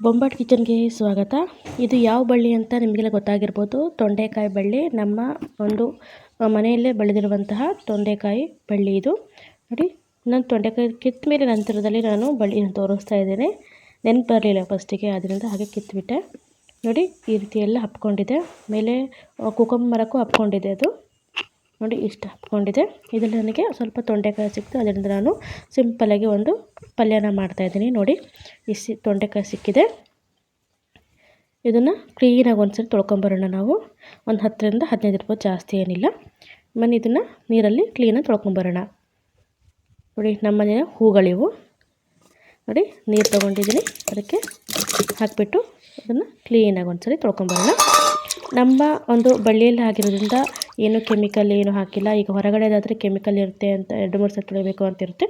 ಬೊಂಬಾಟ್ ಕಿಚನ್ಗೆ ಸ್ವಾಗತ. ಇದು ಯಾವ ಬಳ್ಳಿ ಅಂತ ನಿಮಗೆಲ್ಲ ಗೊತ್ತಾಗಿರ್ಬೋದು. ತೊಂಡೆಕಾಯಿ ಬಳ್ಳಿ, ನಮ್ಮ ಒಂದು ಮನೆಯಲ್ಲೇ ಬೆಳೆದಿರುವಂತಹ ತೊಂಡೆಕಾಯಿ ಬಳ್ಳಿ ಇದು. ನೋಡಿ, ನಾನು ತೊಂಡೆಕಾಯಿ ಕಿತ್ತ ಮೇಲೆ ನಂತರದಲ್ಲಿ ನಾನು ಬಳ್ಳಿಯನ್ನು ತೋರಿಸ್ತಾ ಇದ್ದೇನೆ. ನೆನಪು ಬರಲಿಲ್ಲ ಫಸ್ಟಿಗೆ ಅದರಿಂದ ಹಾಗೆ ಕಿತ್ತುಬಿಟ್ಟೆ ನೋಡಿ, ಈ ರೀತಿ ಎಲ್ಲ ಹಪ್ಕೊಂಡಿದೆ. ಮೇಲೆ ಕುಕುಂಬ ಮರಕ್ಕೂ ಹಪ್ಕೊಂಡಿದೆ ಅದು. ನೋಡಿ ಇಷ್ಟು ಹಾಕ್ಕೊಂಡಿದೆ ಇದರಲ್ಲಿ ನನಗೆ ಸ್ವಲ್ಪ ತೊಂಡೆಕಾಯಿ ಸಿಕ್ತು. ಅದರಿಂದ ನಾನು ಸಿಂಪಲ್ಲಾಗಿ ಒಂದು ಪಲ್ಯನ ಮಾಡ್ತಾಯಿದ್ದೀನಿ ನೋಡಿ, ಇಸಿ ತೊಂಡೆಕಾಯಿ ಸಿಕ್ಕಿದೆ. ಇದನ್ನು ಕ್ಲೀನಾಗಿ ಒಂದು ಸರಿ ತೊಳ್ಕೊಂಬರೋಣ ನಾವು. ಒಂದು ಹತ್ತರಿಂದ ಹದಿನೈದು ರೂಪಾಯಿ ಜಾಸ್ತಿ ಏನಿಲ್ಲ. ಮನೆ ಇದನ್ನು ನೀರಲ್ಲಿ ಕ್ಲೀನಾಗಿ ತೊಳ್ಕೊಂಬರೋಣ. ನೋಡಿ, ನಮ್ಮ ಮನೆಯ ಹೂಗಳಿವು. ನೋಡಿ, ನೀರು ತೊಗೊಂಡಿದ್ದೀನಿ. ಅದಕ್ಕೆ ಹಾಕಿಬಿಟ್ಟು ಅದನ್ನು ಕ್ಲೀನಾಗಿ ಒಂದು ಸರಿ ತೊಳ್ಕೊಂಬರೋಣ. ನಮ್ಮ ಒಂದು ಬಳ್ಳಿಯಲ್ಲಿ ಆಗಿರೋದ್ರಿಂದ ಏನು ಕೆಮಿಕಲ್ ಏನು ಹಾಕಿಲ್ಲ. ಈಗ ಹೊರಗಡೆದಾದರೆ ಕೆಮಿಕಲ್ ಇರುತ್ತೆ ಅಂತ ಎರಡು ಮೂರು ಸಲ ತೊಳಿಬೇಕು ಅಂತ ಇರುತ್ತೆ.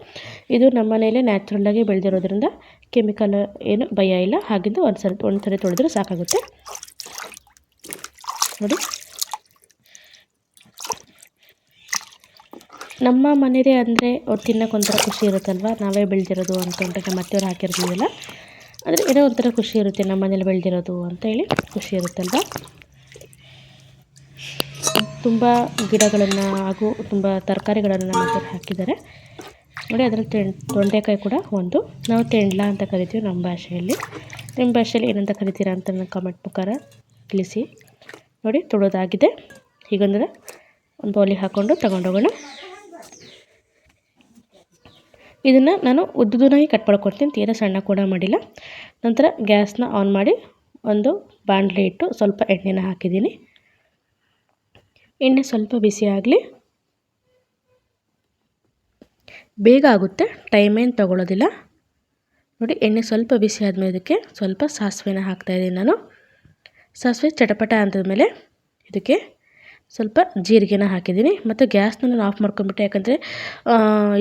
ಇದು ನಮ್ಮ ಮನೆಯಲ್ಲೇ ನ್ಯಾಚುರಲ್ಲಾಗಿ ಬೆಳೆದಿರೋದ್ರಿಂದ ಕೆಮಿಕಲ್ ಏನು ಭಯ ಇಲ್ಲ. ಹಾಗಿದ್ದು ಒಂದು ಸರಿ ಒಂದು ಸರಿ ತೊಳೆದ್ರೆ ಸಾಕಾಗುತ್ತೆ. ನೋಡಿ. ನಮ್ಮ ಮನೆಯದೇ ಅಂದರೆ ಅವ್ರು ತಿನ್ನೋಕೆ ಒಂಥರ ಖುಷಿ ಇರುತ್ತಲ್ವ? ನಾವೇ ಬೆಳೆದಿರೋದು ಅಂದ್ಕೊಂಡ್ರೆ ನಮ್ಮ ಅತ್ತೆಯವ್ರು ಹಾಕಿರ್ತೀವಲ್ಲ. ಅಂದರೆ ಏನೋ ಒಂಥರ ಖುಷಿ ಇರುತ್ತೆ ನಮ್ಮ ಮನೇಲಿ ಬೆಳೆದಿರೋದು ಅಂತ ಹೇಳಿ ಖುಷಿ ಇರುತ್ತಲ್ವ? ತುಂಬ ಗಿಡಗಳನ್ನು ಹಾಗೂ ತುಂಬ ತರಕಾರಿಗಳನ್ನು ನಮ್ಮ ಹಾಕಿದ್ದಾರೆ. ನೋಡಿ, ಅದರಲ್ಲಿ ತೆಂಡ್ ತೊಂಡೆಕಾಯಿ ಕೂಡ ಒಂದು. ನಾವು ತೆಂಡ್ಲ ಅಂತ ಕರಿತೀವಿ ನಮ್ಮ ಭಾಷೆಯಲ್ಲಿ. ನಿಮ್ಮ ಭಾಷೆಯಲ್ಲಿ ಏನಂತ ಕರಿತೀರಾ ಅಂತ ನನ್ನ ಕಮೆಂಟ್ ಮುಖಾರ ತಿಳಿಸಿ. ನೋಡಿ ತೊಡೋದಾಗಿದೆ ಹೀಗಂದ್ರೆ ಒಂದು ಬೌಲಿಗೆ ಹಾಕ್ಕೊಂಡು ತಗೊಂಡೋಗೋಣ. ಇದನ್ನು ನಾನು ಉದ್ದುದನ್ನಾಗಿ ಕಟ್ ಮಾಡ್ಕೊಡ್ತೀನಿ. ತೀರಾ ಸಣ್ಣ ಕೂಡ ಮಾಡಿಲ್ಲ. ನಂತರ ಗ್ಯಾಸ್ನ ಆನ್ ಮಾಡಿ ಒಂದು ಬಾಣಲೆ ಇಟ್ಟು ಸ್ವಲ್ಪ ಎಣ್ಣೆನ ಹಾಕಿದ್ದೀನಿ. ಎಣ್ಣೆ ಸ್ವಲ್ಪ ಬಿಸಿ ಆಗಲಿ. ಬೇಗ ಆಗುತ್ತೆ ಟೈಮ್ ಏನು ತಗೊಳ್ಳೋದಿಲ್ಲ ನೋಡಿ, ಎಣ್ಣೆ ಸ್ವಲ್ಪ ಬಿಸಿ ಆದಮೇಲೆ ಇದಕ್ಕೆ ಸ್ವಲ್ಪ ಸಾಸಿವೆನ ಹಾಕ್ತಾಯಿದ್ದೀನಿ ನಾನು. ಸಾಸಿವೆ ಚಟಪಟ ಅಂದಮೇಲೆ ಇದಕ್ಕೆ ಸ್ವಲ್ಪ ಜೀರಿಗೆನ ಹಾಕಿದ್ದೀನಿ. ಮತ್ತು ಗ್ಯಾಸ್ನ ನಾನು ಆಫ್ ಮಾಡ್ಕೊಂಬಿಟ್ಟೆ ಯಾಕಂದರೆ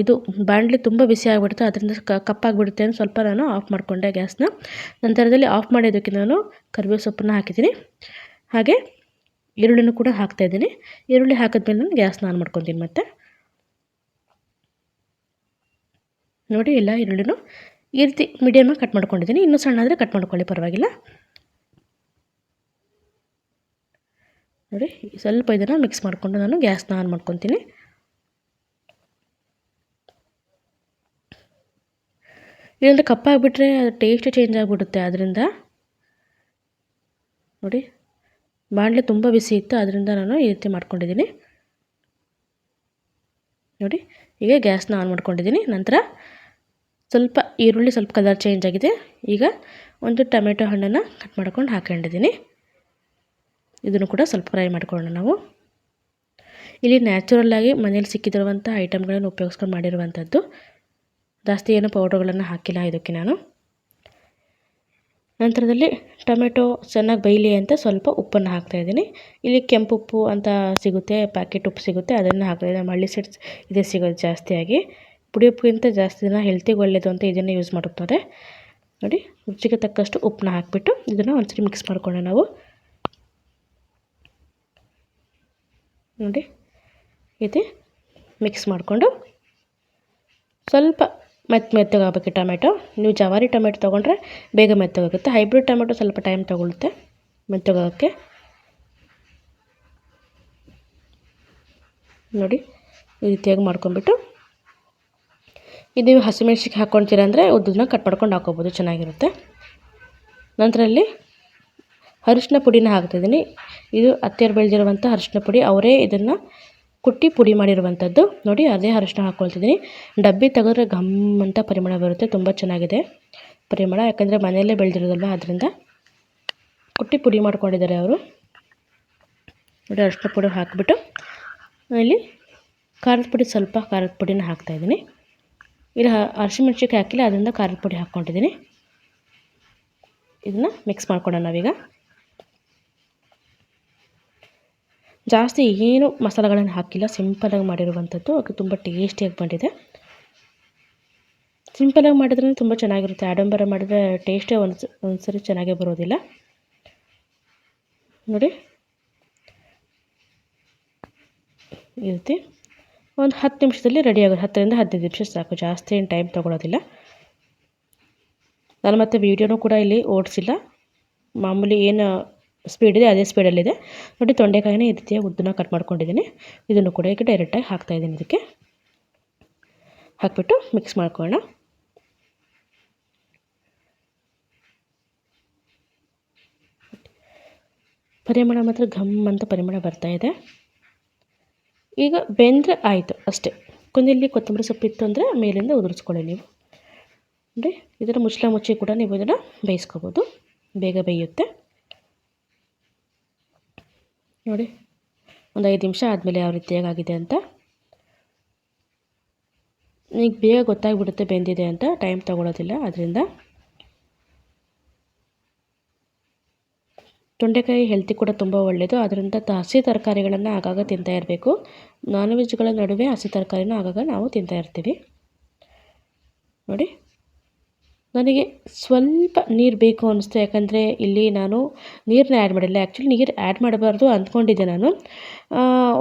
ಇದು ಬಾಣಲೆ ತುಂಬ ಬಿಸಿ ಆಗಿಬಿಡ್ತು ಅದರಿಂದ ಕಪ್ಪಾಗಿಬಿಡುತ್ತೆ ಅಂತ ಸ್ವಲ್ಪ ನಾನು ಆಫ್ ಮಾಡಿಕೊಂಡೆ ಗ್ಯಾಸ್ನ. ನಂತರದಲ್ಲಿ ಆಫ್ ಮಾಡಿದ್ದಕ್ಕೆ ನಾನು ಕರಿಬೇವು ಸೊಪ್ಪನ್ನ ಹಾಕಿದ್ದೀನಿ. ಹಾಗೆ ಈರುಳ್ಳಿನೂ ಕೂಡ ಹಾಕ್ತಾ ಇದ್ದೀನಿ. ಈರುಳ್ಳಿ ಹಾಕಿದ್ಮೇಲೆ ನಾನು ಗ್ಯಾಸ್ನ ಆನ್ ಮಾಡ್ಕೊತೀನಿ ಮತ್ತೆ. ನೋಡಿ, ಎಲ್ಲ ಈರುಳ್ಳಿನೂ ಈ ರೀತಿ ಮೀಡಿಯಮಾಗಿ ಕಟ್ ಮಾಡ್ಕೊಂಡಿದ್ದೀನಿ. ಇನ್ನೂ ಸಣ್ಣ ಆದರೆ ಕಟ್ ಮಾಡ್ಕೊಳ್ಳಿ, ಪರವಾಗಿಲ್ಲ. ನೋಡಿ, ಸ್ವಲ್ಪ ಇದನ್ನು ಮಿಕ್ಸ್ ಮಾಡಿಕೊಂಡು ನಾನು ಗ್ಯಾಸ್ನ ಆನ್ ಮಾಡ್ಕೊತೀನಿ. ಇಲ್ಲಾಂದರೆ ಕಪ್ಪಾಗಿಬಿಟ್ರೆ ಟೇಸ್ಟ್ ಚೇಂಜ್ ಆಗಿಬಿಡುತ್ತೆ. ಅದರಿಂದ ನೋಡಿ ಬಾಣಲೆ ತುಂಬ ಬಿಸಿ ಇತ್ತು, ಅದರಿಂದ ನಾನು ಈ ರೀತಿ ಮಾಡ್ಕೊಂಡಿದ್ದೀನಿ. ನೋಡಿ, ಈಗ ಗ್ಯಾಸ್ನ ಆನ್ ಮಾಡ್ಕೊಂಡಿದ್ದೀನಿ. ನಂತರ ಸ್ವಲ್ಪ ಈರುಳ್ಳಿ ಸ್ವಲ್ಪ ಕಲರ್ ಚೇಂಜ್ ಆಗಿದೆ. ಈಗ ಒಂದು ಟೊಮೆಟೊ ಹಣ್ಣನ್ನು ಕಟ್ ಮಾಡ್ಕೊಂಡು ಹಾಕೊಂಡಿದ್ದೀನಿ. ಇದನ್ನು ಕೂಡ ಸ್ವಲ್ಪ ಫ್ರೈ ಮಾಡ್ಕೊಳ್ಳೋಣ ನಾವು. ಇಲ್ಲಿ ನ್ಯಾಚುರಲ್ಲಾಗಿ ಮನೇಲಿ ಸಿಕ್ಕಿದಿರುವಂಥ ಐಟಮ್ಗಳನ್ನು ಉಪಯೋಗಿಸ್ಕೊಂಡು ಮಾಡಿರುವಂಥದ್ದು. ಜಾಸ್ತಿ ಏನು ಪೌಡ್ರ್ಗಳನ್ನು ಹಾಕಿಲ್ಲ ಇದಕ್ಕೆ ನಾನು. ನಂತರದಲ್ಲಿ ಟೊಮೆಟೊ ಚೆನ್ನಾಗಿ ಬೇಯಲಿ ಅಂತ ಸ್ವಲ್ಪ ಉಪ್ಪನ್ನು ಹಾಕ್ತಾಯಿದ್ದೀನಿ ಇಲ್ಲಿ ಕೆಂಪು ಉಪ್ಪು ಅಂತ ಸಿಗುತ್ತೆ, ಪ್ಯಾಕೆಟ್ ಉಪ್ಪು ಸಿಗುತ್ತೆ, ಅದನ್ನು ಹಾಕ್ತಾ ಇದ್ದೀನಿ. ಹಳ್ಳಿ ಸೈಡ್ ಇದೇ ಸಿಗೋದು ಜಾಸ್ತಿಯಾಗಿ ಪುಡಿ ಉಪ್ಪಿಗಿಂತ ಜಾಸ್ತಿ ದಿನ ಹೆಲ್ತಿಗೆ ಒಳ್ಳೆಯದು ಅಂತ ಇದನ್ನು ಯೂಸ್ ಮಾಡುತ್ತಾರೆ. ನೋಡಿ, ರುಚಿಗೆ ತಕ್ಕಷ್ಟು ಉಪ್ಪನ್ನ ಹಾಕಿಬಿಟ್ಟು ಇದನ್ನು ಒಂದ್ಸರಿ ಮಿಕ್ಸ್ ಮಾಡ್ಕೊಳ್ಳೋಣ ನಾವು. ನೋಡಿ, ಇದೆ. ಮಿಕ್ಸ್ ಮಾಡಿಕೊಂಡು ಸ್ವಲ್ಪ ಮೆತ್ತ ಮೆತ್ತಗಾಗಬೇಕು ಟೊಮೆಟೊ? ನೀವು ಜವಾರಿ ಟೊಮೆಟೊ ತೊಗೊಂಡ್ರೆ ಬೇಗ ಮೆತ್ತಗಾಗುತ್ತೆ. ಹೈಬ್ರಿಡ್ ಟೊಮೆಟೊ ಸ್ವಲ್ಪ ಟೈಮ್ ತೊಗೊಳುತ್ತೆ ಮೆತ್ತಗಾಗೋಕ್ಕೆ. ನೋಡಿ, ಈ ರೀತಿಯಾಗಿ ಮಾಡ್ಕೊಂಬಿಟ್ಟು ಇದು ಹಸಿಮೆಣ್ಸಿಗೆ ಹಾಕ್ಕೊಳ್ತೀರ ಅಂದರೆ ಉದ್ದನ್ನ ಕಟ್ ಮಾಡ್ಕೊಂಡು ಹಾಕ್ಕೊಬೋದು ಚೆನ್ನಾಗಿರುತ್ತೆ. ನಂತರ ಅಲ್ಲಿ ಅರಿಶಿನ ಪುಡಿನ ಹಾಕ್ತಿದ್ದೀನಿ ಇದು ಅತ್ತೆಯರು ಬೆಳೆದಿರುವಂಥ ಅರಿಶಿನ ಪುಡಿ. ಅವರೇ ಇದನ್ನು ಕುಟ್ಟಿ ಪುಡಿ ಮಾಡಿರುವಂಥದ್ದು. ನೋಡಿ, ಅದೇ ಅರಶಿನ ಹಾಕ್ಕೊಳ್ತಿದ್ದೀನಿ. ಡಬ್ಬಿ ತೆಗೆದ್ರೆ ಘಮ್ ಅಂತ ಪರಿಮಳ ಬರುತ್ತೆ. ತುಂಬ ಚೆನ್ನಾಗಿದೆ ಪರಿಮಳ. ಯಾಕಂದರೆ ಮನೆಯಲ್ಲೇ ಬೆಳೆದಿರೋದಲ್ಲ ಅದರಿಂದ ಕುಟ್ಟಿ ಪುಡಿ ಮಾಡ್ಕೊಂಡಿದ್ದಾರೆ ಅವರು. ನೋಡಿ, ಅರಿಶಿನ ಪುಡಿ ಹಾಕಿಬಿಟ್ಟು ಇಲ್ಲಿ ಖಾರದ ಪುಡಿ, ಸ್ವಲ್ಪ ಖಾರದ ಪುಡಿನ ಹಾಕ್ತಾಯಿದ್ದೀನಿ ಇಲ್ಲಿ ಹಸಿಮೆಣ್ಸಿನ್ಕಾಯಿ ಹಾಕಿಲ್ಲ, ಅದರಿಂದ ಖಾರದ ಪುಡಿ ಹಾಕ್ಕೊಂಡಿದ್ದೀನಿ. ಇದನ್ನು ಮಿಕ್ಸ್ ಮಾಡ್ಕೊಳ್ಳೋಣ ನಾವೀಗ. ಜಾಸ್ತಿ ಏನು ಮಸಾಲೆಗಳನ್ನು ಹಾಕಿಲ್ಲ ಸಿಂಪಲಾಗಿ ಮಾಡಿರುವಂಥದ್ದು. ಅದು ತುಂಬ ಟೇಸ್ಟಿಯಾಗಿ ಬಂದಿದೆ ಸಿಂಪಲಾಗಿ ಮಾಡಿದ್ರೆ ತುಂಬ ಚೆನ್ನಾಗಿರುತ್ತೆ. ಆಡಂಬರ ಮಾಡಿದ್ರೆ ಟೇಸ್ಟೇ ಒಂದು ಒಂದ್ಸರಿ ಚೆನ್ನಾಗೇ ಬರೋದಿಲ್ಲ. ನೋಡಿ. ಈ ರೀತಿ. ಒಂದು ಹತ್ತು ನಿಮಿಷದಲ್ಲಿ ರೆಡಿ ಆಗೋದು ಹತ್ತರಿಂದ ಹದಿನೈದು ನಿಮಿಷ ಸಾಕು. ಜಾಸ್ತಿ ಏನು ಟೈಮ್ ತೊಗೊಳೋದಿಲ್ಲ. ನಾನು ಮತ್ತೆ ವೀಡಿಯೋನೂ ಕೂಡ ಇಲ್ಲಿ ಓಡಿಸಿಲ್ಲ. ಮಾಮೂಲಿ ಏನು ಸ್ಪೀಡ್ ಇದೆ, ಅದೇ ಸ್ಪೀಡಲ್ಲಿದೆ ನೋಡಿ, ತೊಂಡೆಕಾಯಿನ ಈ ರೀತಿಯ ಉದ್ದನ ಕಟ್ ಮಾಡ್ಕೊಂಡಿದ್ದೀನಿ. ಇದನ್ನು ಕೂಡ ಈಗ ಡೈರೆಕ್ಟಾಗಿ ಹಾಕ್ತಾಯಿದ್ದೀನಿ ಇದಕ್ಕೆ. ಹಾಕ್ಬಿಟ್ಟು ಮಿಕ್ಸ್ ಮಾಡ್ಕೊಳ್ಳೋಣ. ಪರಿಮಳ ಮಾತ್ರ ಘಮ್ ಅಂತ ಪರಿಮಳ ಬರ್ತಾ ಇದೆ. ಈಗ ಬೆಂದರೆ ಆಯಿತು ಅಷ್ಟೇ. ಕೊನೆಯಲ್ಲಿ ಕೊತ್ತಂಬರಿ ಸೊಪ್ಪು ಇತ್ತು ಅಂದರೆ ಮೇಲಿಂದ ಉದುರಿಸ್ಕೊಳ್ಳಿ ನೀವು. ನೋಡಿ, ಇದರ ಮುಚ್ಚಳ ಮುಚ್ಚಿ ಕೂಡ ನೀವು ಇದನ್ನು ಬೇಯಿಸ್ಕೋಬೋದು. ಬೇಗ ಬೇಯುತ್ತೆ. ನೋಡಿ. ಒಂದು ಐದು ನಿಮಿಷ ಆದಮೇಲೆ ಯಾವ ಆಗಿದೆ ಅಂತ. ಈಗ ಬೇಗ ಗೊತ್ತಾಗ್ಬಿಡುತ್ತೆ ಬೆಂದಿದೆ ಅಂತ, ಟೈಮ್ ತೊಗೊಳೋದಿಲ್ಲ ಅದರಿಂದ ತೊಂಡೆಕಾಯಿ ಹೆಲ್ತಿ ಕೂಡ ತುಂಬ ಒಳ್ಳೆಯದು ಅದರಿಂದ ಹಸಿ ತರಕಾರಿಗಳನ್ನು ಆಗಾಗ ತಿಂತಾ ಇರಬೇಕು. ನಾನ್ ವೆಜ್ಗಳ ನಡುವೆ ಹಸಿ ತರಕಾರಿನೂ ಆಗಾಗ ನಾವು ತಿಂತಾ ಇರ್ತೀವಿ. ನೋಡಿ. ನನಗೆ ಸ್ವಲ್ಪ ನೀರು ಬೇಕು ಅನ್ನಿಸ್ತು. ಯಾಕಂದರೆ ಇಲ್ಲಿ ನಾನು ನೀರನ್ನ ಆ್ಯಡ್ ಮಾಡಿಲ್ಲ. ಆ್ಯಕ್ಚುಲಿ ನೀರು ಆ್ಯಡ್ ಮಾಡಬಾರ್ದು ಅಂದ್ಕೊಂಡಿದ್ದೆ ನಾನು.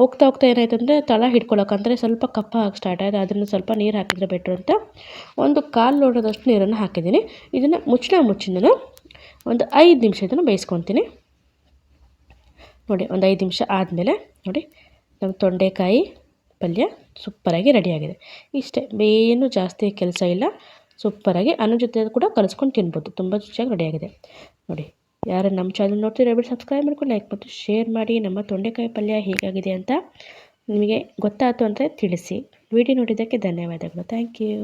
ಹೋಗ್ತಾ ಹೋಗ್ತಾ ಏನಾಯ್ತು ಅಂದರೆ ತಳ ಹಿಡ್ಕೊಳಕ್ಕೆ ಸ್ವಲ್ಪ ಕಪ್ಪ ಆಗಿ ಸ್ಟಾರ್ಟ್ ಆಯಿತು. ಅದನ್ನು ಸ್ವಲ್ಪ ನೀರು ಹಾಕಿದರೆ ಬೆಟ್ರು ಅಂತ ಒಂದು ಕಾಲು ನೋಡೋದಷ್ಟು ನೀರನ್ನು ಹಾಕಿದ್ದೀನಿ. ಇದನ್ನು ಮುಚ್ಚಳ ಮುಚ್ಚಿ ನಾನು ಒಂದು ಐದು ನಿಮಿಷ ಇದನ್ನು ಬೇಯಿಸ್ಕೊತೀನಿ. ನೋಡಿ, ಒಂದು ಐದು ನಿಮಿಷ ಆದಮೇಲೆ ನೋಡಿ, ನಮ್ಮ ತೊಂಡೆಕಾಯಿ ಪಲ್ಯ ಸೂಪರಾಗಿ ರೆಡಿಯಾಗಿದೆ ಇಷ್ಟೇ ಏನು ಜಾಸ್ತಿ ಕೆಲಸ ಇಲ್ಲ. ಸೂಪರಾಗಿ ಅನ್ನ ಜೊತೆ ಕೂಡ ಕಲಿಸ್ಕೊಂಡು ತಿನ್ಬೋದು. ತುಂಬ ರುಚಿಯಾಗಿ ರೆಡಿಯಾಗಿದೆ ನೋಡಿ, ಯಾರು ನಮ್ಮ ಚಾನಲ್ ನೋಡ್ತೀರಿ ಬಿಟ್ಟು ಸಬ್ಸ್ಕ್ರೈಬ್ ಮಾಡ್ಕೊಂಡು ಲೈಕ್ ಮತ್ತು ಶೇರ್ ಮಾಡಿ. ನಮ್ಮ ತೊಂಡೆಕಾಯಿ ಪಲ್ಯ ಹೇಗಾಗಿದೆ ಅಂತ ನಿಮಗೆ ಗೊತ್ತಾಯಿತು ಅಂದರೆ ತಿಳಿಸಿ. ವಿಡಿಯೋ ನೋಡಿದ್ದಕ್ಕೆ ಧನ್ಯವಾದಗಳು. Thank you